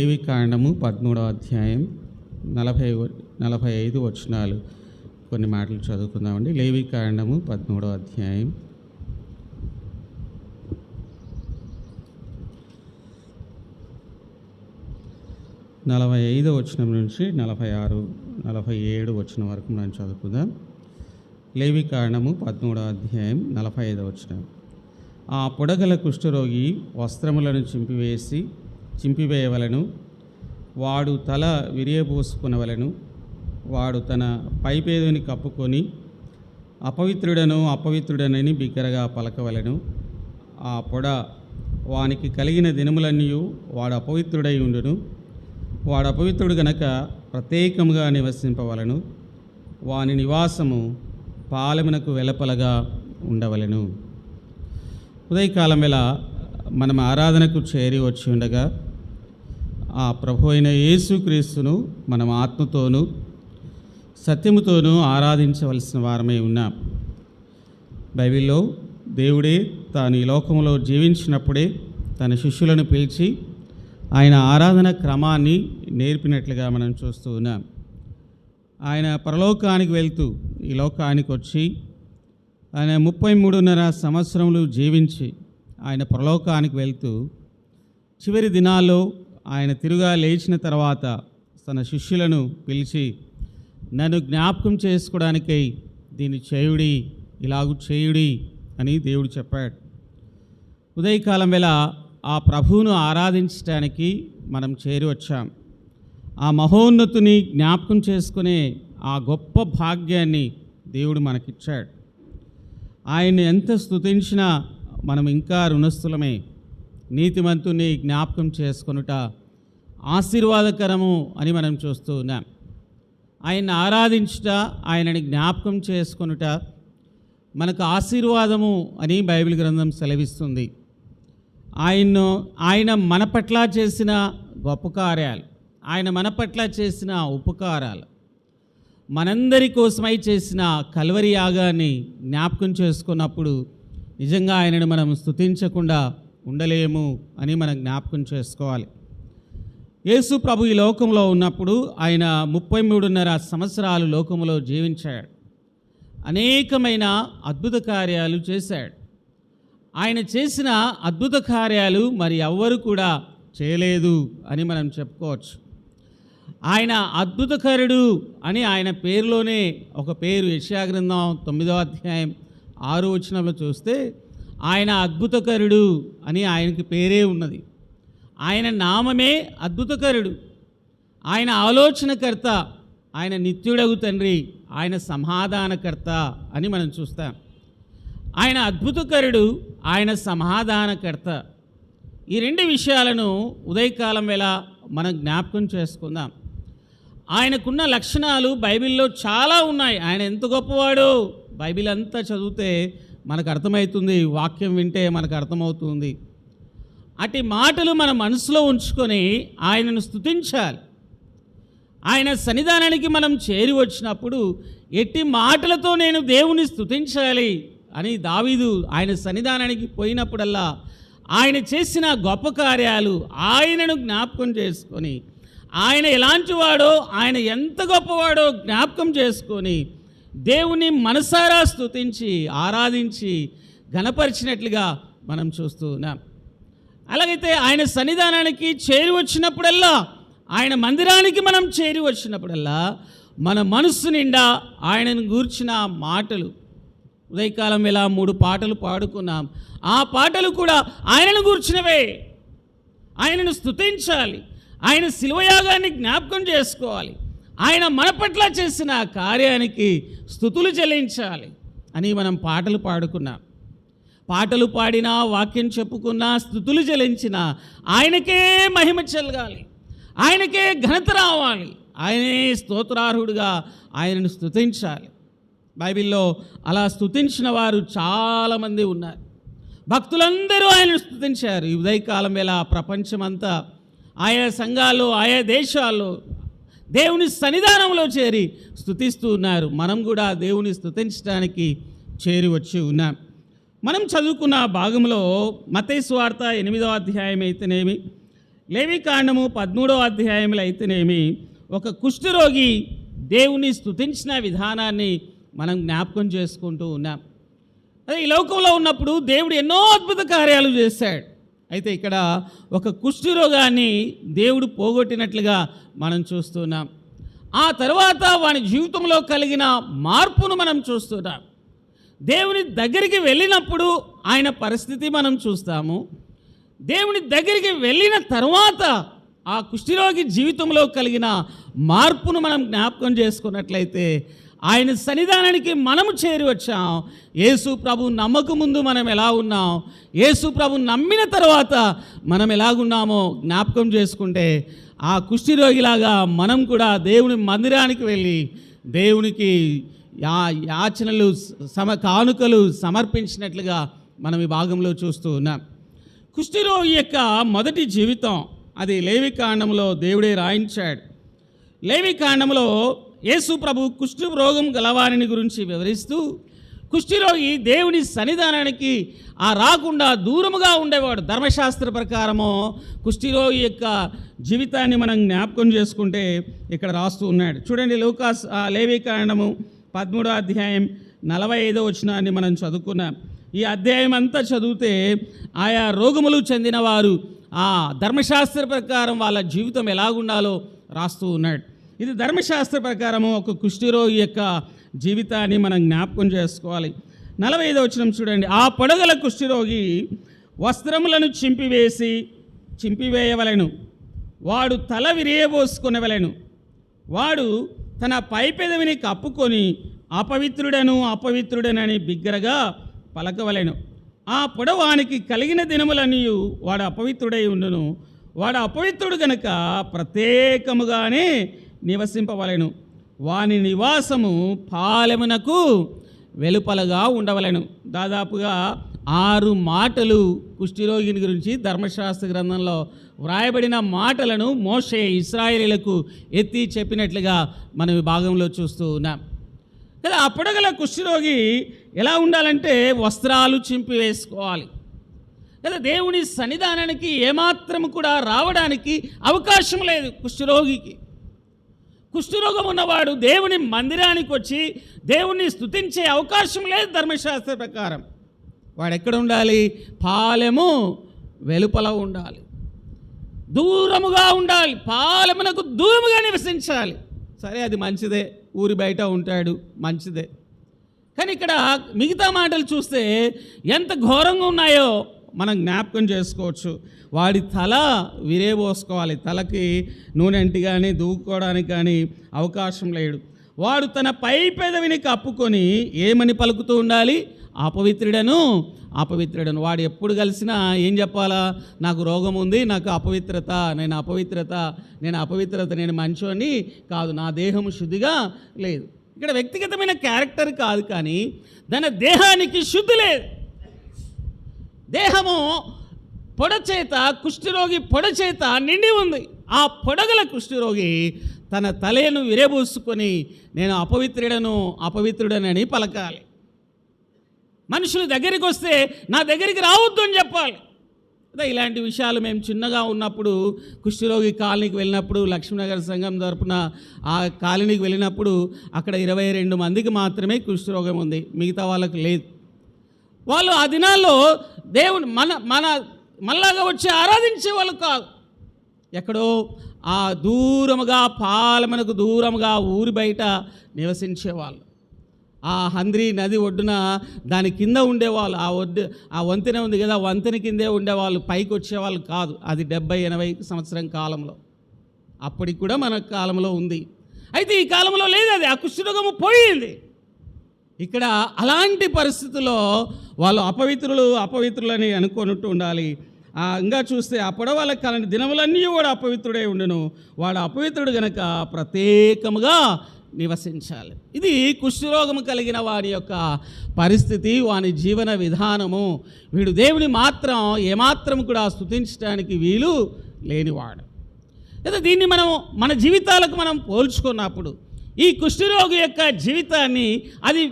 దేవి కాండము? పదమూడవ అధ్యాయం నలభై నలభై ఐదు వచనాలు. కొన్ని మాటలు చదువుకుందామండి. లేవి కాండము పదమూడవ అధ్యాయం. నలభై ఐదో వచనం నుంచి నలభై ఆరు నలభై ఏడు వచనం వరకు మనం చదువుకుందాం. లేవి కాండము పదమూడవ అధ్యాయం నలభై ఐదు వచనం. ఆ పొడగల కుష్ఠరోగి వస్త్రములను చింపివేసి చింపివేయవలను. వాడు తల విరియబోసుకునవలను. వాడు తన పైపేదుని కప్పుకొని అపవిత్రుడను అపవిత్రుడనని బిగ్గరగా పలకవలను. ఆ పొడ వానికి కలిగిన దినములన్నీ వాడు అపవిత్రుడై ఉండును. వాడు అపవిత్రుడు గనక ప్రత్యేకముగా నివసింపవలను. వాని నివాసము పాలమునకు వెలపలగా ఉండవలెను. ఉదయకాలం వేళ మనం ఆరాధనకు చేరి వచ్చి ఉండగా ఆ ప్రభు అయిన యేసుక్రీస్తును మనం ఆత్మతోనూ సత్యముతోనూ ఆరాధించవలసిన వారమై ఉన్నాం. బైబిల్లో దేవుడే తాను ఈ లోకంలో జీవించినప్పుడే తన శిష్యులను పిలిచి ఆయన ఆరాధన క్రమాన్ని నేర్పినట్లుగా మనం చూస్తూ ఉన్నాం. ఆయన పరలోకానికి వెళ్తూ ఈ లోకానికి వచ్చి ఆయన ముప్పై మూడున్నర సంవత్సరములు జీవించి ఆయన పరలోకానికి వెళ్తూ చివరి దినాల్లో ఆయన తిరుగా లేచిన తర్వాత తన శిష్యులను పిలిచి నన్ను జ్ఞాపకం చేసుకోవడానికై దీన్ని చేయుడి ఇలాగు చేయుడి అని దేవుడు చెప్పాడు. ఉదయకాలం వేళ ఆ ప్రభువును ఆరాధించడానికి మనం చేరి వచ్చాం. ఆ మహోన్నతుని జ్ఞాపకం చేసుకునే ఆ గొప్ప భాగ్యాన్ని దేవుడు మనకిచ్చాడు. ఆయన్ని ఎంత స్తుతించినా మనం ఇంకా రుణస్థులమే. నీతిమంతుని జ్ఞాపకం చేసుకొనుట ఆశీర్వాదకరము అని మనం చూస్తూ ఉన్నాం. ఆయన్ని ఆరాధించుట ఆయనని జ్ఞాపకం చేసుకొనుట మనకు ఆశీర్వాదము అని బైబిల్ గ్రంథం సెలవిస్తుంది. ఆయన్ను ఆయన మన పట్ల చేసిన గొప్ప కార్యాలు ఆయన మన పట్ల చేసిన ఉపకారాలు మనందరి కోసమై చేసిన కల్వరి యాగాన్ని జ్ఞాపకం చేసుకున్నప్పుడు నిజంగా ఆయనను మనం స్తుతించకుండా ఉండలేము అని మనం జ్ఞాపకం చేసుకోవాలి. యేసు ప్రభు ఈ లోకంలో ఉన్నప్పుడు ఆయన ముప్పై మూడున్నర సంవత్సరాలు లోకంలో జీవించాడు. అనేకమైన అద్భుత కార్యాలు చేశాడు. ఆయన చేసిన అద్భుత కార్యాలు మరి ఎవ్వరు కూడా చేయలేదు అని మనం చెప్పుకోవచ్చు. ఆయన అద్భుతకరుడు అని ఆయన పేరులోనే ఒక పేరు యశాగ్రంథం తొమ్మిదవ అధ్యాయం ఆరు వచనంలో చూస్తే ఆయన అద్భుతకరుడు అని ఆయనకి పేరే ఉన్నది. ఆయన నామమే అద్భుతకరుడు. ఆయన ఆలోచనకర్త ఆయన నిత్యుడగు తండ్రి ఆయన సమాధానకర్త అని మనం చూస్తాం. ఆయన అద్భుతకరుడు ఆయన సమాధానకర్త. ఈ రెండు విషయాలను ఉదయకాలం వేళ మనం జ్ఞాపకం చేసుకుందాం. ఆయనకున్న లక్షణాలు బైబిల్లో చాలా ఉన్నాయి. ఆయన ఎంత గొప్పవాడో బైబిల్ అంతా చదివితే మనకు అర్థమవుతుంది వాక్యం వింటే మనకు అర్థమవుతుంది. అటు మాటలు మన మనసులో ఉంచుకొని ఆయనను స్తుతించాలి. ఆయన సన్నిధానానికి మనం చేరి వచ్చినప్పుడు ఎట్టి మాటలతో నేను దేవుని స్తుతించాలి అని దావీదు ఆయన సన్నిధానానికి పోయినప్పుడల్లా ఆయన చేసిన గొప్ప కార్యాలు ఆయనను జ్ఞాపకం చేసుకొని ఆయన ఎలాంటి వాడో ఆయన ఎంత గొప్పవాడో జ్ఞాపకం చేసుకొని దేవుని మనసారా స్తుతించి ఆరాధించి గణపరిచినట్లుగా మనం చూస్తూ ఉన్నాం. అలాగైతే ఆయన సన్నిధానానికి చేరి వచ్చినప్పుడల్లా ఆయన మందిరానికి మనం చేరి వచ్చినప్పుడల్లా మన మనస్సు నిండా ఆయనను గూర్చిన మాటలు ఉదయకాలం ఇలా మూడు పాటలు పాడుకున్నాం. ఆ పాటలు కూడా ఆయనను గూర్చినవే. ఆయనను స్థుతించాలి ఆయన శిల్వయాగాన్ని జ్ఞాపకం చేసుకోవాలి. ఆయన మన పట్ల చేసిన కార్యానికి స్థుతులు చెల్లించాలి అని మనం పాటలు పాడుకున్నాం. పాటలు పాడినా వాక్యం చెప్పుకున్నా స్థుతులు చెల్లించినా ఆయనకే మహిమ చెలగాలి. ఆయనకే ఘనత రావాలి. ఆయనే స్తోత్రార్హుడుగా ఆయనను స్తుతించాలి బైబిల్లో అలా స్థుతించిన వారు చాలామంది ఉన్నారు. భక్తులందరూ ఆయనను స్థుతించారు. ఈ ఉదయకాలం వేళ ప్రపంచమంతా ఆయా సంఘాలు ఆయా దేశాలు దేవుని సన్నిధానంలో చేరి స్థుతిస్తూ ఉన్నారు. మనం కూడా దేవుని స్థుతించడానికి చేరి వచ్చి ఉన్నాం. మనం చదువుకున్న భాగంలో మతేశ్వార్త ఎనిమిదవ అధ్యాయం అయితేనేమి లేవి కాండము అధ్యాయంలో అయితేనేమి ఒక కుష్ఠరోగి దేవుని స్థుతించిన విధానాన్ని మనం జ్ఞాపకం చేసుకుంటూ ఉన్నాం. అదే ఈ లోకంలో ఉన్నప్పుడు దేవుడు ఎన్నో అద్భుత కార్యాలు చేశాడు. అయితే ఇక్కడ ఒక కుష్ఠరోగాన్ని దేవుడు పోగొట్టినట్లుగా మనం చూస్తున్నాం. ఆ తర్వాత వాని జీవితంలో కలిగిన మార్పును మనం చూస్తున్నాం. దేవుని దగ్గరికి వెళ్ళినప్పుడు ఆయన పరిస్థితి మనం చూస్తాము. దేవుని దగ్గరికి వెళ్ళిన తర్వాత ఆ కుష్ఠిరోగి జీవితంలో కలిగిన మార్పును మనం జ్ఞాపకం చేసుకున్నట్లయితే ఆయన సన్నిధానానికి మనము చేరి వచ్చాం. యేసు ప్రభు నమ్మక ముందు మనం ఎలా ఉన్నాం? యేసు ప్రభు నమ్మిన తర్వాత మనం ఎలాగున్నామో జ్ఞాపకం చేసుకుంటే ఆ కుష్ఠిరోగిలాగా మనం కూడా దేవుని మందిరానికి వెళ్ళి దేవునికి యా యాచనలు సమ కానుకలు సమర్పించినట్లుగా మనం ఈ భాగంలో చూస్తూ ఉన్నాం. కుష్ఠిరోగి యొక్క మొదటి జీవితం అది లేవి కాండంలో దేవుడే రాయించాడు. లేవి కాండంలో యేసు ప్రభు కుష్ఠ రోగం గలవారిని గురించి వివరిస్తూ కుష్ఠిరోగి దేవుని సన్నిధానానికి ఆ రాకుండా దూరముగా ఉండేవాడు. ధర్మశాస్త్ర ప్రకారము కుష్ఠిరోగి యొక్క జీవితాన్ని మనం జ్ఞాపకం చేసుకుంటే ఇక్కడ రాస్తూ ఉన్నాడు. చూడండి లూకాస్ ఆ లేవి పదమూడో అధ్యాయం నలభై ఐదో వచనాన్ని మనం చదువుకున్నాం ఈ అధ్యాయం అంతా చదివితే ఆయా రోగములు చెందినవారు ఆ ధర్మశాస్త్ర ప్రకారం వాళ్ళ జీవితం ఎలాగుండాలో రాస్తూ ఉన్నాడు. ఇది ధర్మశాస్త్ర ప్రకారము ఒక కుష్ఠిరోగి యొక్క జీవితాన్ని మనం జ్ఞాపకం చేసుకోవాలి. నలభై ఐదో వచ్చిన చూడండి. ఆ పొడగల కుష్ఠిరోగి వస్త్రములను చింపివేసి చింపివేయవలెను. వాడు తల విరియబోసుకునవలెను. వాడు తన పైపెదవిని కప్పుకొని అపవిత్రుడను అపవిత్రుడనని బిగ్గరగా పలకవలెను. ఆ పొడవానికి కలిగిన దినములన్నీ వాడు అపవిత్రుడై ఉండును. వాడు అపవిత్రుడు గనక ప్రత్యేకముగానే నివసింపవలెను. వాని నివాసము పాలెమునకు వెలుపలగా ఉండవలెను. దాదాపుగా ఆరు మాటలు కుష్ఠిరోగిని గురించి ధర్మశాస్త్ర గ్రంథంలో వ్రాయబడిన మాటలను మోషే ఇస్రాయేలీలకు ఎత్తి చెప్పినట్లుగా మనం ఈ భాగంలో చూస్తూ ఉన్నాం. కదా ఆ కుష్ఠిరోగి ఎలా ఉండాలంటే వస్త్రాలు చింపి వేసుకోవాలి. కదా దేవుని సన్నిధానానికి ఏమాత్రము కూడా రావడానికి అవకాశం లేదు కుష్ఠరోగికి. కుష్ఠరోగం ఉన్నవాడు దేవుని మందిరానికి వచ్చి దేవుణ్ణి స్తుతించే అవకాశం లేదు ధర్మశాస్త్ర ప్రకారం. వాడు ఎక్కడ ఉండాలి? పాలెము వెలుపల ఉండాలి. దూరముగా ఉండాలి. పాలెమునకు దూరముగా నివసించాలి. సరే అది మంచిదే. ఊరి బయట ఉంటాడు మంచిదే. కానీ ఇక్కడ మిగతా మాటలు చూస్తే ఎంత ఘోరంగా ఉన్నాయో మనం జ్ఞాపకం చేసుకోవచ్చు. వాడి తల విరేబోసుకోవాలి తలకి నూనె అంటి కానీ దూకోవడానికి కానీ అవకాశం లేడు వాడు తన పై పెదవిని కప్పుకొని ఏమని పలుకుతూ ఉండాలి? అపవిత్రుడను అపవిత్రుడను. వాడు ఎప్పుడు కలిసినా ఏం చెప్పాలా? నాకు రోగం ఉంది నాకు అపవిత్రత నేను అపవిత్రత నేను అపవిత్రత నేను మంచోని కాదు. నా దేహం శుద్ధిగా లేదు. ఇక్కడ వ్యక్తిగతమైన క్యారెక్టర్ కాదు కానీ తన దేహానికి శుద్ధి లేదు. దేహము పొడచేత కుష్ఠరోగి పొడచేత నిండి ఉంది. ఆ పొడగల కుష్ఠరోగి తన తలేను విరేబూసుకొని నేను అపవిత్రుడను అపవిత్రుడనని పలకాలి. మనుషులు దగ్గరికి వస్తే నా దగ్గరికి రావద్దు అని చెప్పాలి. అదే ఇలాంటి విషయాలు మేము చిన్నగా ఉన్నప్పుడు కుష్ఠరోగి కాలనీకి వెళ్ళినప్పుడు లక్ష్మీనగర్ సంఘం తరపున ఆ కాలనీకి వెళ్ళినప్పుడు అక్కడ ఇరవై రెండు మందికి మాత్రమే కుష్ఠరోగం ఉంది. మిగతా వాళ్ళకు లేదు. వాళ్ళు ఆ దినాల్లో దేవుని మన మన మళ్ళాగా వచ్చి ఆరాధించే వాళ్ళు కాదు. ఎక్కడో ఆ దూరముగా పాలమనకు దూరముగా ఊరి బయట నివసించేవాళ్ళు ఆ హంద్రి నది ఒడ్డున దాని కింద ఉండేవాళ్ళు. ఆ ఒడ్డు ఆ వంతెన ఉంది కదా వంతెన కిందే ఉండేవాళ్ళు. పైకి వచ్చేవాళ్ళు కాదు. అది డెబ్బై ఎనభై సంవత్సరం కాలంలో. అప్పటికి కూడా మన కాలంలో ఉంది. అయితే ఈ కాలంలో లేదు అది. ఆ కుష్ఠరోగము పోయింది. ఇక్కడ అలాంటి పరిస్థితుల్లో వాళ్ళు అపవిత్రులు అపవిత్రులని అనుకున్నట్టు ఉండాలి. ఆ ఇంకా చూస్తే ఆ పొడవల కాలని దినములన్నీ కూడా అపవిత్రుడే ఉండును. వాడు అపవిత్రుడు గనక ప్రత్యేకముగా నివసించాలి. ఇది కుష్ఠరోగము కలిగిన వాడి యొక్క పరిస్థితి వాని జీవన విధానము. వీడు దేవుని మాత్రం ఏమాత్రం కూడా స్థుతించడానికి వీలు లేనివాడు. లేదా దీన్ని మనం మన జీవితాలకు మనం పోల్చుకున్నప్పుడు ఈ కుష్ఠరోగి యొక్క జీవితాన్ని అది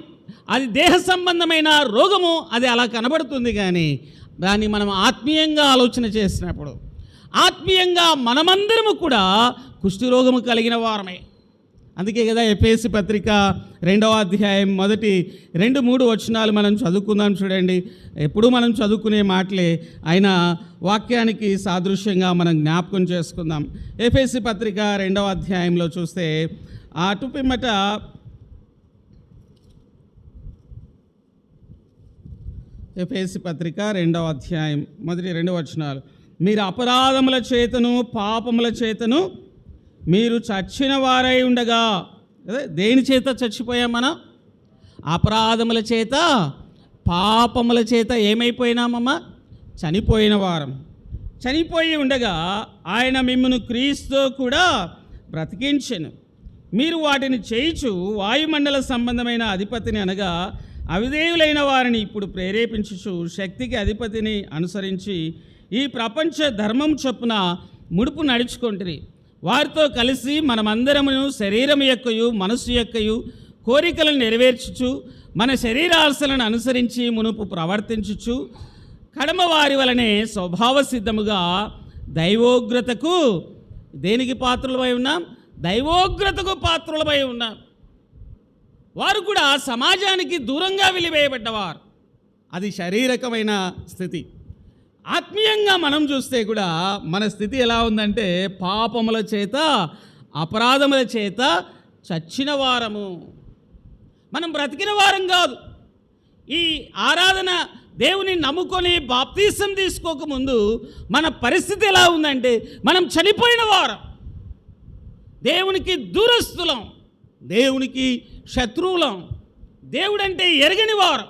అది దేహ సంబంధమైన రోగము అది అలా కనబడుతుంది కానీ దాన్ని మనం ఆత్మీయంగా ఆలోచన చేసినప్పుడు ఆత్మీయంగా మనమందరము కూడా కుష్ఠరోగము కలిగిన వారమే. అందుకే కదా ఎపిఎస్సి పత్రిక రెండవ అధ్యాయం మొదటి రెండు మూడు వచనాలు మనం చదువుకుందాం చూడండి. ఎప్పుడు మనం చదువుకునే మాటలే అయినా వాక్యానికి సాదృశ్యంగా మనం జ్ఞాపకం చేసుకుందాం. ఎఫ్ఎస్సి పత్రిక రెండవ అధ్యాయంలో చూస్తే ఆ అటు ఎఫేసి పత్రిక రెండవ అధ్యాయం మొదటి రెండు వచనాలు. మీరు అపరాధముల చేతను పాపముల చేతను మీరు చచ్చిన వారై ఉండగా. దేని చేత చచ్చిపోయాం మనం? అపరాధముల చేత పాపముల చేత ఏమైపోయినామమ్మా? చనిపోయిన వారం. చనిపోయి ఉండగా ఆయన మిమ్మను క్రీస్తు కూడా బ్రతికించను. మీరు వాటిని చేయిచు వాయుమండల సంబంధమైన అధిపతిని అనగా అవిధేయులైన వారిని ఇప్పుడు ప్రేరేపించుచు శక్తికి అధిపతిని అనుసరించి ఈ ప్రపంచ ధర్మం చొప్పున ముడుపు నడుచుకుంటుంది వారితో కలిసి మనమందరమును శరీరం యొక్కయు మనస్సు యొక్కయు కోరికలను నెరవేర్చుచు మన శరీరాశలను అనుసరించి మునుపు ప్రవర్తించుచు కడమ వారి వలనే స్వభావ సిద్ధముగా దైవోగ్రతకు దేనికి పాత్రులమై ఉన్నాం? దైవోగ్రతకు పాత్రులమై ఉన్నాం. వారు కూడా సమాజానికి దూరంగా వెలివేయబడ్డవారు. అది శారీరకమైన స్థితి. ఆత్మీయంగా మనం చూస్తే కూడా మన స్థితి ఎలా ఉందంటే పాపముల చేత అపరాధముల చేత చచ్చిన వారము మనం బ్రతికిన వారం కాదు. ఈ ఆరాధన దేవుని నమ్ముకొని బాప్తీసం తీసుకోకముందు మన పరిస్థితి ఎలా ఉందంటే మనం చనిపోయిన వారం. దేవునికి దూరస్తులం దేవునికి శత్రువులం. దేవుడంటే ఎరగని వారం.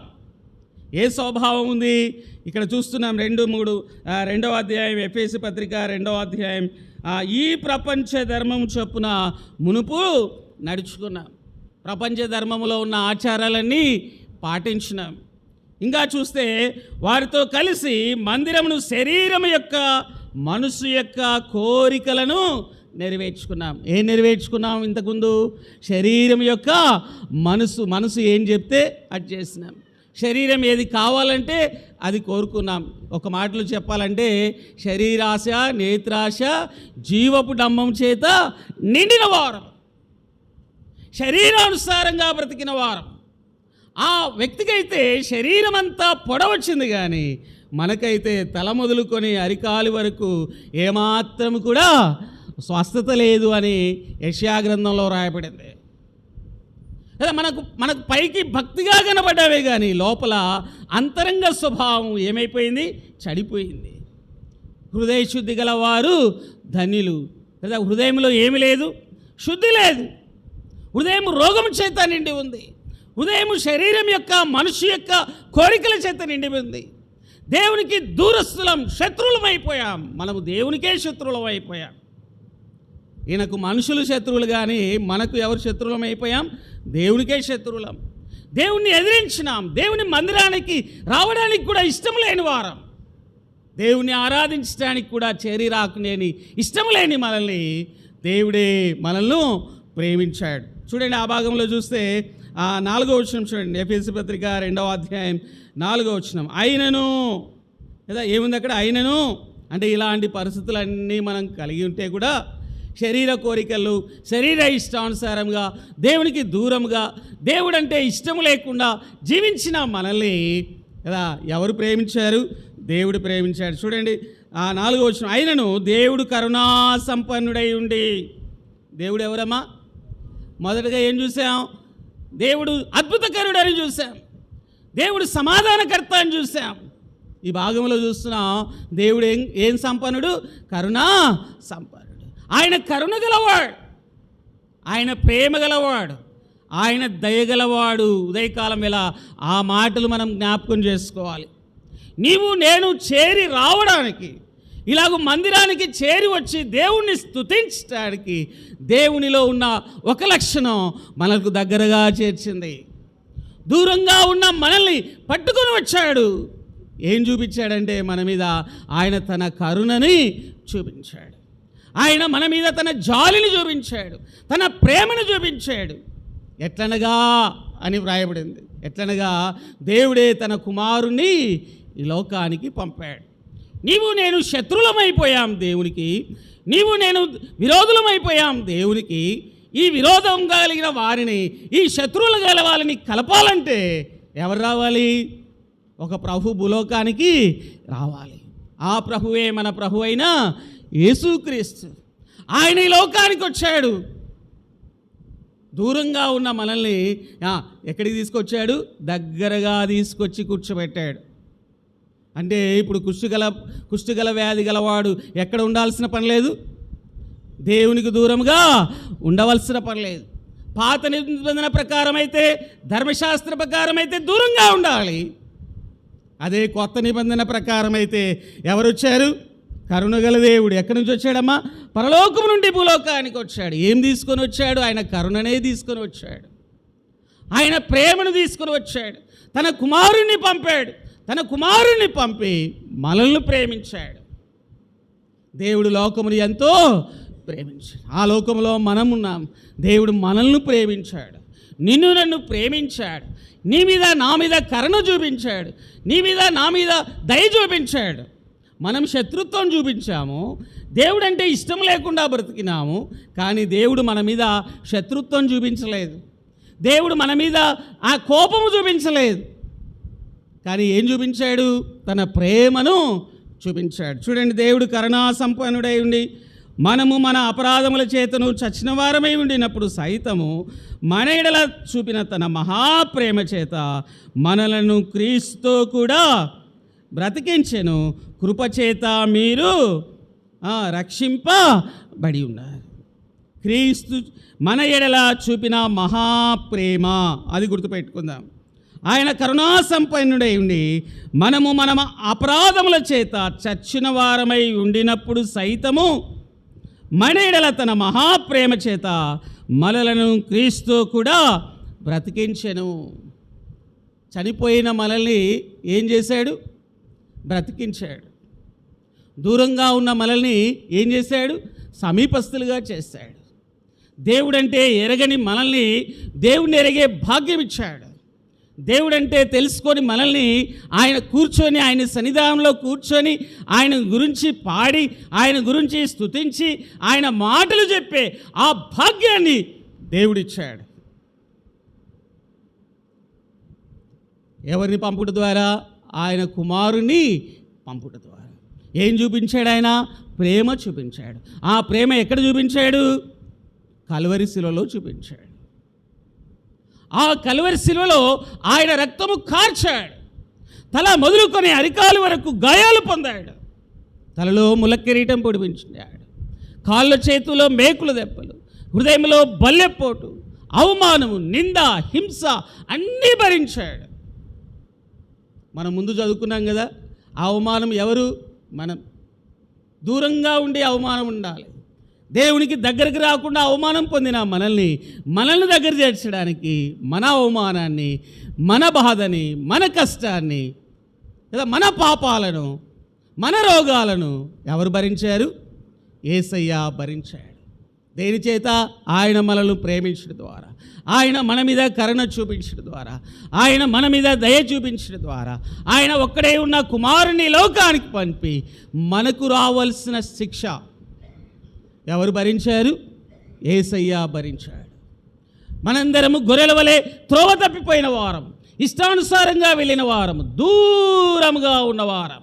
ఏ స్వభావం ఉంది? ఇక్కడ చూస్తున్నాం రెండు మూడు రెండవ అధ్యాయం ఎఫ్ఎసి పత్రిక రెండవ అధ్యాయం. ఈ ప్రపంచ ధర్మం చొప్పున మునుపు నడుచుకున్నాం. ప్రపంచ ధర్మంలో ఉన్న ఆచారాలన్నీ పాటించినాం. ఇంకా చూస్తే వారితో కలిసి మందిరమును శరీరం యొక్క మనసు యొక్క కోరికలను నెరవేర్చుకున్నాం. ఏం నెరవేర్చుకున్నాం? ఇంతకుముందు శరీరం యొక్క మనసు మనసు ఏం చెప్తే అది చేసినాం. శరీరం ఏది కావాలంటే అది కోరుకున్నాం. ఒక మాటలు చెప్పాలంటే శరీరాశ నేత్రాశ జీవపు డంబం చేత నిండిన వారం. శరీరానుసారంగా బ్రతికిన వారం. ఆ వ్యక్తికైతే శరీరం అంతా పొడవచ్చింది కానీ మనకైతే తల మొదలుకొని అరికాలు వరకు ఏమాత్రం కూడా స్వస్థత లేదు అని యష్యా గ్రంథంలో రాయబడింది. లేదా మనకు మనకు పైకి భక్తిగా కనబడ్డావే కానీ లోపల అంతరంగ స్వభావం ఏమైపోయింది? చెడిపోయింది. హృదయ శుద్ధి గలవారు ధనిలు లేదా హృదయంలో ఏమి లేదు? శుద్ధి లేదు. హృదయం రోగం చేత నిండి ఉంది. హృదయం శరీరం యొక్క మనిషి యొక్క కోరికల చేత నిండి ఉంది. దేవునికి దూరస్థులం శత్రులమైపోయాం మనము దేవునికే శత్రువులం అయిపోయాం. ఈయనకు మనుషులు శత్రువులు కానీ మనకు ఎవరు శత్రువులం అయిపోయాం? దేవునికే శత్రువులం. దేవుణ్ణి ఎదిరించినాం. దేవుని మందిరానికి రావడానికి కూడా ఇష్టం లేని వారం. దేవుని ఆరాధించడానికి కూడా చేరి రాకునేని ఇష్టం లేని మనల్ని దేవుడే మనల్ని ప్రేమించాడు. చూడండి ఆ భాగంలో చూస్తే ఆ నాలుగో వచనం చూడండి. ఎఫ్ఎస్సి పత్రిక రెండవ అధ్యాయం నాలుగో వచనం. అయినను లేదా ఏముంది అక్కడ? అయినను అంటే ఇలాంటి పరిస్థితులన్నీ మనం కలిగి ఉంటే కూడా శరీర కోరికలు శరీర ఇష్టానుసారంగా దేవునికి దూరంగా దేవుడంటే ఇష్టం లేకుండా జీవించిన మనల్ని కదా ఎవరు ప్రేమించారు? దేవుడు ప్రేమించాడు. చూడండి ఆ నాలుగో వచ్చిన ఆయనను దేవుడు కరుణా సంపన్నుడై ఉండి. దేవుడు ఎవరమ్మా? మొదటగా ఏం చూసాం? దేవుడు అద్భుతకరుడు అని చూసాం. దేవుడు సమాధానకర్త అని చూసాం. ఈ భాగంలో చూస్తున్నాం దేవుడు ఏం ఏం సంపన్నుడు? కరుణా సంపన్నుడు. ఆయన కరుణ గలవాడు. ఆయన ప్రేమ గలవాడు. ఆయన దయగలవాడు ఉదయకాలం ఇలా ఆ మాటలు మనం జ్ఞాపకం చేసుకోవాలి. నీవు నేను చేరి రావడానికి ఇలాగ మందిరానికి చేరి వచ్చి దేవుణ్ణి స్తుతించడానికి దేవునిలో ఉన్న ఒక లక్షణం మనకు దగ్గరగా చేర్చింది. దూరంగా ఉన్న మనల్ని పట్టుకొని వచ్చాడు. ఏం చూపించాడంటే మన మీద ఆయన తన కరుణని చూపించాడు. ఆయన మన మీద తన జాలిని చూపించాడు తన ప్రేమను చూపించాడు. ఎట్లనగా అని వ్రాయబడింది. ఎట్లనగా దేవుడే తన కుమారుని ఈ లోకానికి పంపాడు. నీవు నేను శత్రులమైపోయాం దేవునికి నీవు నేను విరోధులమైపోయాం దేవునికి ఈ విరోధం కలిగిన వారిని ఈ శత్రువులు గల వాళ్ళని కలపాలంటే ఎవరు రావాలి? ఒక ప్రభు భూలోకానికి రావాలి. ఆ ప్రభువే మన ప్రభు అయినా యేసుక్రీస్తు. ఆయన ఈ లోకానికి వచ్చాడు. దూరంగా ఉన్న మనల్ని ఎక్కడికి తీసుకొచ్చాడు? దగ్గరగా తీసుకొచ్చి కూర్చోబెట్టాడు. అంటే ఇప్పుడు కుష్టిగల కుష్టిగల వ్యాధి గలవాడు ఎక్కడ ఉండాల్సిన పని లేదు? దేవునికి దూరంగా ఉండవలసిన పని లేదు. పాత నిబంధన ప్రకారం అయితే ధర్మశాస్త్ర ప్రకారం అయితే దూరంగా ఉండాలి. అదే కొత్త నిబంధన ప్రకారం అయితే ఎవరు వచ్చారు కరుణగల దేవుడు ఎక్కడి నుంచి వచ్చాడమ్మా? పరలోకం నుండి భూలోకానికి వచ్చాడు. ఏం తీసుకొని వచ్చాడు? ఆయన కరుణనే తీసుకొని వచ్చాడు. ఆయన ప్రేమను తీసుకొని వచ్చాడు. తన కుమారుణ్ణి పంపాడు. తన కుమారుణ్ణి పంపి మనల్ని ప్రేమించాడు. దేవుడు లోకముని ఎంతో ప్రేమించాడు. ఆ లోకంలో మనం ఉన్నాం దేవుడు మనల్ని ప్రేమించాడు. నిన్ను నన్ను ప్రేమించాడు. నీ మీద నా మీద కరుణ చూపించాడు. నీ మీద నా మీద దయ చూపించాడు. మనం శత్రుత్వం చూపించాము దేవుడు అంటే ఇష్టం లేకుండా బ్రతికినాము కానీ దేవుడు మన మీద శత్రుత్వం చూపించలేదు. దేవుడు మన మీద ఆ కోపము చూపించలేదు. కానీ ఏం చూపించాడు? తన ప్రేమను చూపించాడు. చూడండి దేవుడు కరుణా సంపన్నుడై ఉండి మనము మన అపరాధముల చేతను చచ్చిన వారమై ఉండినప్పుడు సైతము మన ఎడల చూపిన తన మహాప్రేమ చేత మనలను క్రీస్తు కూడా బ్రతికించెను. కృపచేత మీరు రక్షింపబడి ఉన్నారు. క్రీస్తు మన ఎడల చూపిన మహాప్రేమ. అది గుర్తుపెట్టుకుందాం. ఆయన కరుణా సంపన్నుడై ఉండి మనము మన అపరాధముల చేత చచ్చిన వారమై ఉండినప్పుడు సైతము మన ఎడల తన మహాప్రేమ చేత మలలను క్రీస్తు కూడా బ్రతికించెను. చనిపోయిన మనల్ని ఏం చేశాడు? బ్రతికించాడు. దూరంగా ఉన్న మనల్ని ఏం చేశాడు? సమీపస్తులుగా చేశాడు. దేవుడంటే ఎరగని మనల్ని దేవుడిని ఎరగే భాగ్యం ఇచ్చాడు. దేవుడంటే తెలుసుకొని మనల్ని ఆయన కూర్చొని ఆయన సన్నిధానంలో కూర్చొని ఆయన గురించి పాడి ఆయన గురించి స్తుతించి ఆయన మాటలు చెప్పే ఆ భాగ్యాన్ని దేవుడిచ్చాడు. ఎవరిని పంపుట ద్వారా? ఆయన కుమారుని పంపుట ద్వారా. ఏం చూపించాడు ఆయన? ప్రేమ చూపించాడు. ఆ ప్రేమ ఎక్కడ చూపించాడు? కలువరి శిలలో చూపించాడు. ఆ కలువరి శిలువలో ఆయన రక్తము కార్చాడు. తల మొదలుకొని అరికాలు వరకు గాయాలు పొందాడు. తలలో ములక్కిరీటం పొడిపించాడు. కాళ్ళ చేతుల్లో మేకుల దెబ్బలు హృదయంలో బల్లెపోటు అవమానము నింద హింస అన్నీ భరించాడు. మనం ముందు చదువుకున్నాం కదా ఆ అవమానం ఎవరు? మనం దూరంగా ఉండే అవమానం ఉండాలి. దేవునికి దగ్గరికి రాకుండా అవమానం పొందిన మనల్ని మనల్ని దగ్గర చేర్చడానికి మన అవమానాన్ని మన బాధని మన కష్టాన్ని లేదా మన పాపాలను మన రోగాలను ఎవరు భరించారు? ఏసయ్య భరించాడు. దేనిచేత ఆయన మనల్ని ప్రేమించడం ద్వారా. ఆయన మన మీద కరుణ చూపించడం ద్వారా. ఆయన మన మీద దయ చూపించడం ద్వారా. ఆయన ఒక్కడే ఉన్న కుమారుని లోకానికి పంపి మనకు రావాల్సిన శిక్ష ఎవరు భరించారు? ఏసయ్య భరించాడు. మనందరము గొర్రెల వలె త్రోవ తప్పిపోయిన వారం ఇష్టానుసారంగా వెళ్ళిన వారము దూరముగా ఉన్నవారం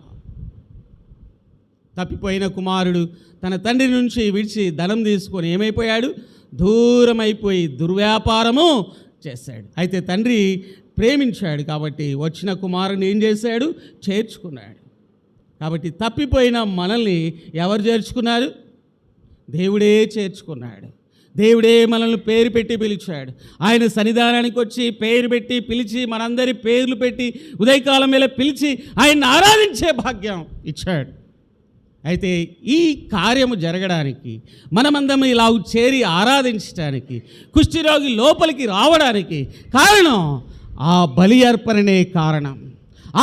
తప్పిపోయిన కుమారుడు తన తండ్రి నుంచి విడిచి ధనం తీసుకొని ఏమైపోయాడు? దూరం అయిపోయి దుర్వ్యాపారము చేశాడు. అయితే తండ్రి ప్రేమించాడు కాబట్టి వచ్చిన కుమారుని ఏం చేశాడు? చేర్చుకున్నాడు. కాబట్టి తప్పిపోయిన మనల్ని ఎవరు చేర్చుకున్నారు? దేవుడే చేర్చుకున్నాడు. దేవుడే మనల్ని పేరు పెట్టి పిలిచాడు. ఆయన సన్నిధానానికి వచ్చి పేరు పెట్టి పిలిచి మనందరి పేర్లు పెట్టి ఉదయకాలం వేళ పిలిచి ఆయన్ని ఆరాధించే భాగ్యం ఇచ్చాడు. అయితే ఈ కార్యము జరగడానికి మనమందరం ఇలా చేరి ఆరాధించడానికి కుష్ఠిరోగి లోపలికి రావడానికి కారణం ఆ బలి అర్పణనే కారణం.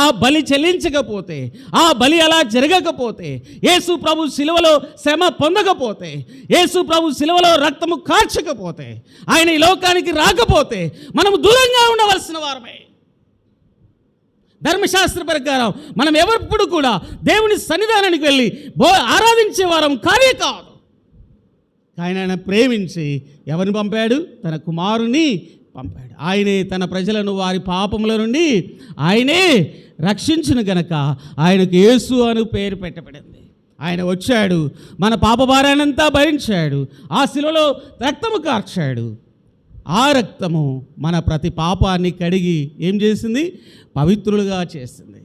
ఆ బలి చెల్లించకపోతే ఆ బలి అలా జరగకపోతే యేసు ప్రభు శిలువలో శ్రమ పొందకపోతే యేసు ప్రభు శిలువలో రక్తము కార్చకపోతే ఆయన ఈ లోకానికి రాకపోతే మనము దూరంగా ఉండవలసిన వారమే. ధర్మశాస్త్ర ప్రకారం మనం ఎవరిప్పుడు కూడా దేవుని సన్నిధానానికి వెళ్ళి బో ఆరాధించే వారం కానే కాదు. ఆయన ఆయన ప్రేమించి ఎవరిని పంపాడు? తన కుమారుని పంపాడు. ఆయనే తన ప్రజలను వారి పాపముల నుండి ఆయనే రక్షించిన గనక ఆయనకు యేసు అని పేరు పెట్టబడింది. ఆయన వచ్చాడు మన పాపభారానంతా భరించాడు ఆ శిలలో రక్తము కార్చాడు. ఆ రక్తము మన ప్రతి పాపాన్ని కడిగి ఏం చేసింది? పవిత్రులుగా చేసింది.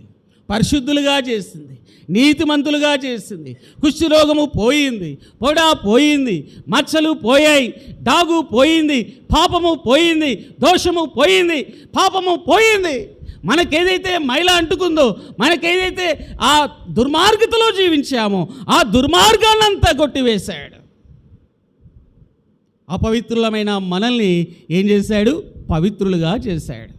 పరిశుద్ధులుగా చేసింది. నీతిమంతులుగా చేసింది. కుష్ఠరోగము పోయింది. పొడ పోయింది. మచ్చలు పోయాయి. డాగు పోయింది. పాపము పోయింది. దోషము పోయింది. పాపము పోయింది. మనకేదైతే మైల అంటుకుందో మనకేదైతే ఆ దుర్మార్గతలో జీవించామో ఆ దుర్మార్గాన్నంతా కొట్టివేశాడు. అపవిత్రులమైన మనల్ని ఏం చేశాడు? పవిత్రులుగా చేశాడు.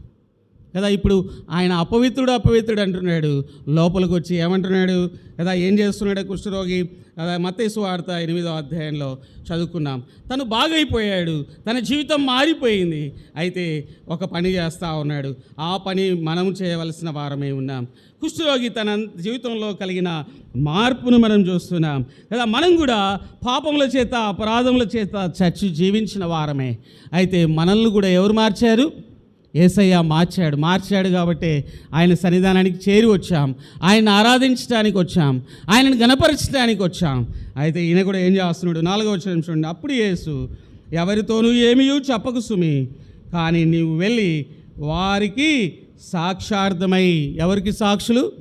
కదా ఇప్పుడు ఆయన అపవిత్రుడు అపవిత్రుడు అంటున్నాడు. లోపలికి వచ్చి ఏమంటున్నాడు? కదా ఏం చేస్తున్నాడు కుష్ఠరోగి? కదా మత్తేసు వార్త ఎనిమిదో అధ్యాయంలో చదువుకున్నాం. తను బాగైపోయాడు. తన జీవితం మారిపోయింది. అయితే ఒక పని చేస్తూ ఉన్నాడు. ఆ పని మనం చేయవలసిన వారమే ఉన్నాం. కుష్ఠరోగి తన జీవితంలో కలిగిన మార్పును మనం చూస్తున్నాం. కదా మనం కూడా పాపముల చేత అపరాధముల చేత చచ్చి జీవించిన వారమే. అయితే మనల్ని కూడా ఎవరు మార్చారు? ఏసయ్య మార్చాడు. మార్చాడు కాబట్టి ఆయన సన్నిధానానికి చేరి వచ్చాం. ఆయన ఆరాధించడానికి వచ్చాం. ఆయనను గణపరచడానికి వచ్చాం. అయితే ఈయన కూడా ఏం చేస్తున్నాడు? నాలుగో వచ్చిన చూడండి. అప్పుడు యేసు ఎవరితోనూ ఏమీ చెప్పకు సుమి కానీ నీవు వెళ్ళి వారికి సాక్షార్థమై ఎవరికి సాక్షులు?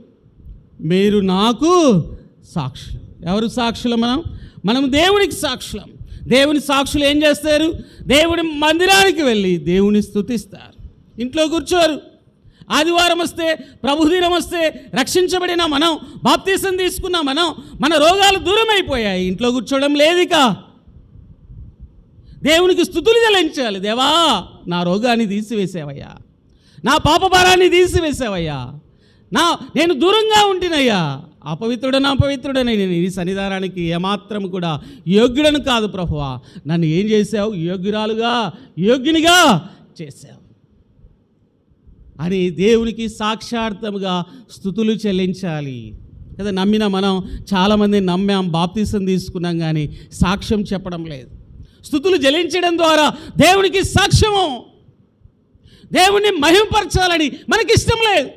మీరు నాకు సాక్షులు. ఎవరు సాక్షులు మనం? మనం దేవునికి సాక్షులం. దేవుని సాక్షులు ఏం చేస్తారు? దేవుని మందిరానికి వెళ్ళి దేవుని స్తుతిస్తారు. ఇంట్లో కూర్చోరు. ఆదివారం వస్తే ప్రభుదినం వస్తే రక్షించబడిన మనం బాప్తీసం తీసుకున్న మనం మన రోగాలు దూరం అయిపోయాయి ఇంట్లో కూర్చోవడం లేదిక. దేవునికి స్థుతులు చెల్లించాలి. దేవా నా రోగాన్ని తీసివేసావయ్యా. నా పాపభారాన్ని తీసివేసావయ్యా. నా నేను దూరంగా ఉంటినయ్యా. అపవిత్రుడను అపవిత్రుడని నేను ఈ సన్నిధానానికి ఏమాత్రం కూడా యోగ్యుడను కాదు ప్రభువా. నన్ను ఏం చేసావు యోగ్యురాలుగా యోగ్యునిగా చేసావు అని దేవునికి సాక్షార్థముగా స్థుతులు చెల్లించాలి. కదా నమ్మిన మనం చాలామంది నమ్మాం బాప్తీసం తీసుకున్నాం కానీ సాక్ష్యం చెప్పడం లేదు. స్థుతులు చెల్లించడం ద్వారా దేవునికి సాక్ష్యము. దేవుణ్ణి మహిమపరచాలని మనకి ఇష్టం లేదు.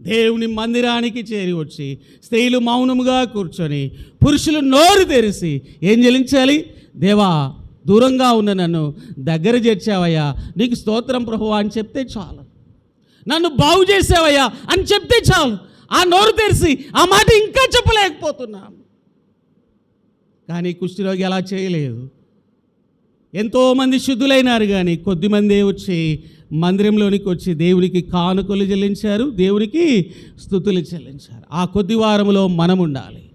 దేవుని మందిరానికి చేరి వచ్చి స్త్రీలు మౌనముగా కూర్చొని పురుషులు నోరు తెరిచి ఏం చెల్లించాలి? దేవా దూరంగా ఉన్న నన్ను దగ్గర చేర్చావయ్యా. నీకు స్తోత్రం ప్రభు అని చెప్తే చాలు. నన్ను బాగు చేసావయ్యా అని చెప్తే చాలు. ఆ నోరు తెరిసి ఆ మాట ఇంకా చెప్పలేకపోతున్నా. కానీ కుష్ఠిరోగి అలా చేయలేదు. ఎంతోమంది శుద్ధులైనారు కానీ కొద్దిమందే వచ్చి మందిరంలోనికి వచ్చి దేవునికి కానుకలు చెల్లించారు దేవునికి స్థుతులు చెల్లించారు. ఆ కొద్ది వారంలో మనం ఉండాలి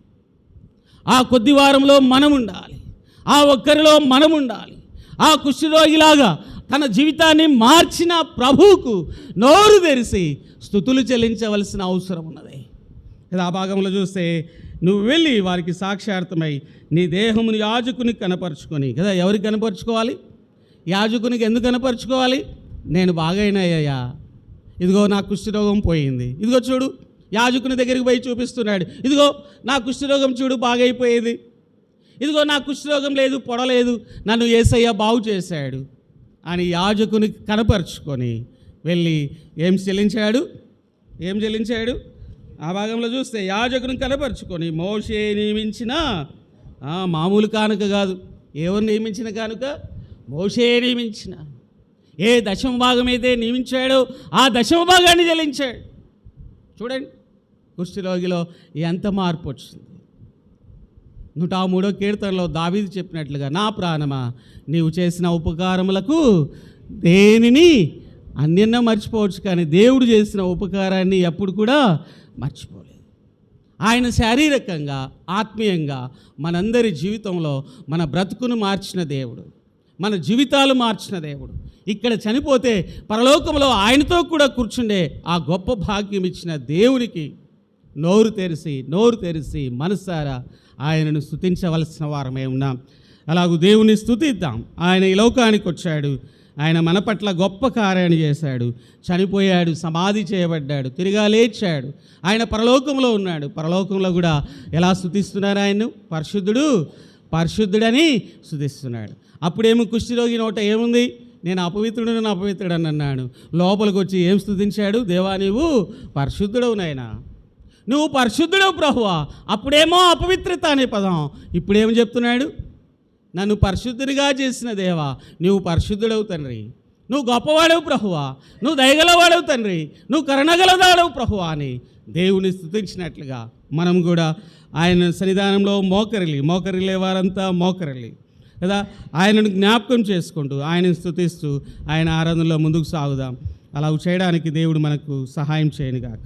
ఆ కొద్ది వారంలో మనం ఉండాలి ఆ ఒక్కరిలో మనం ఉండాలి ఆ కుష్ఠరోగిలాగా తన జీవితాన్ని మార్చిన ప్రభువుకు నోరు తెరిసి స్థుతులు చెల్లించవలసిన అవసరం ఉన్నది. ఆ భాగంలో చూస్తే నువ్వు వెళ్ళి వారికి సాక్షార్థమై నీ దేహముని యాజకునికి కనపరుచుకొని కదా ఎవరికి కనపరుచుకోవాలి? యాజకునికి ఎందుకు కనపరుచుకోవాలి? నేను బాగైనాయ్యా ఇదిగో నా కుష్ఠరోగం పోయింది. ఇదిగో చూడు యాజకుని దగ్గరికి పోయి చూపిస్తున్నాడు. ఇదిగో నా కుష్ఠరోగం చూడు బాగైపోయేది. ఇదిగో నా కుష్ఠరోగం లేదు పొడలేదు నన్ను ఏసయ్య బాగు చేశాడు అని యాజకుని కనపరుచుకొని వెళ్ళి ఏం చెల్లించాడు? ఏం చెల్లించాడు? ఆ భాగంలో చూస్తే యాజకుని కనపరుచుకొని మోషే నియమించిన మామూలు కానుక కాదు. ఎవరు నియమించిన కానుక? మోషే నియమించిన. ఏ దశమ భాగం అయితే నియమించాడో ఆ దశమ భాగాన్ని చెల్లించాడు. చూడండి కుష్ఠరోగిలో ఎంత మార్పు వచ్చింది. నూట మూడో కీర్తనలో దావీది చెప్పినట్లుగా నా ప్రాణమా నీవు చేసిన ఉపకారములకు దేనిని అన్యన్న మర్చిపోవచ్చు కానీ దేవుడు చేసిన ఉపకారాన్ని ఎప్పుడు కూడా మర్చిపోలేదు. ఆయన శారీరకంగా ఆత్మీయంగా మనందరి జీవితంలో మన బ్రతుకును మార్చిన దేవుడు మన జీవితాలు మార్చిన దేవుడు. ఇక్కడ చనిపోతే పరలోకంలో ఆయనతో కూడా కూర్చుండే ఆ గొప్ప భాగ్యం ఇచ్చిన దేవునికి నోరు తెరిసి నోరు తెరిసి మనసారా ఆయనను స్థుతించవలసిన వారమే ఉన్నాం. అలాగూ దేవుని స్థుతిద్దాం ఆయన ఈ లోకానికి వచ్చాడు. ఆయన మన పట్ల గొప్ప కార్యాన్ని చేశాడు. చనిపోయాడు సమాధి చేయబడ్డాడు తిరిగా లేచాడు. ఆయన పరలోకంలో ఉన్నాడు. పరలోకంలో కూడా ఎలా స్థుతిస్తున్నారు ఆయన్ను? పరిశుద్ధుడు పరిశుద్ధుడని స్థుతిస్తున్నాడు అప్పుడేమో కుష్ఠిరోగి నోట ఏముంది? నేను అపవిత్రుడను అపవిత్రుడు అని అన్నాడు. లోపలికి వచ్చి ఏం స్థుతించాడు దేవా నీవు పరిశుద్ధుడవు నాయనా. నువ్వు పరిశుద్ధుడవు ప్రభువా. అప్పుడేమో అపవిత్రత అనే పదం. ఇప్పుడేం చెప్తున్నాడు? నన్ను పరిశుద్ధుడిగా చేసిన దేవా నువ్వు పరిశుద్ధుడవు తండ్రి. నువ్వు గొప్పవాడవు ప్రభువా. నువ్వు దయగలవాడవు తండ్రి. నువ్వు కరణగలదాడవు ప్రభువా అని దేవుని స్థుతించినట్లుగా మనం కూడా ఆయన సన్నిధానంలో మోకరిలి మోకరిలే వారంతా మోకరిలి కదా? ఆయనను జ్ఞాపకం చేసుకుంటూ ఆయనను స్థుతిస్తూ ఆయన ఆరాధనలో ముందుకు సాగుదాం. అలా చేయడానికి దేవుడు మనకు సహాయం చేయనుగాక.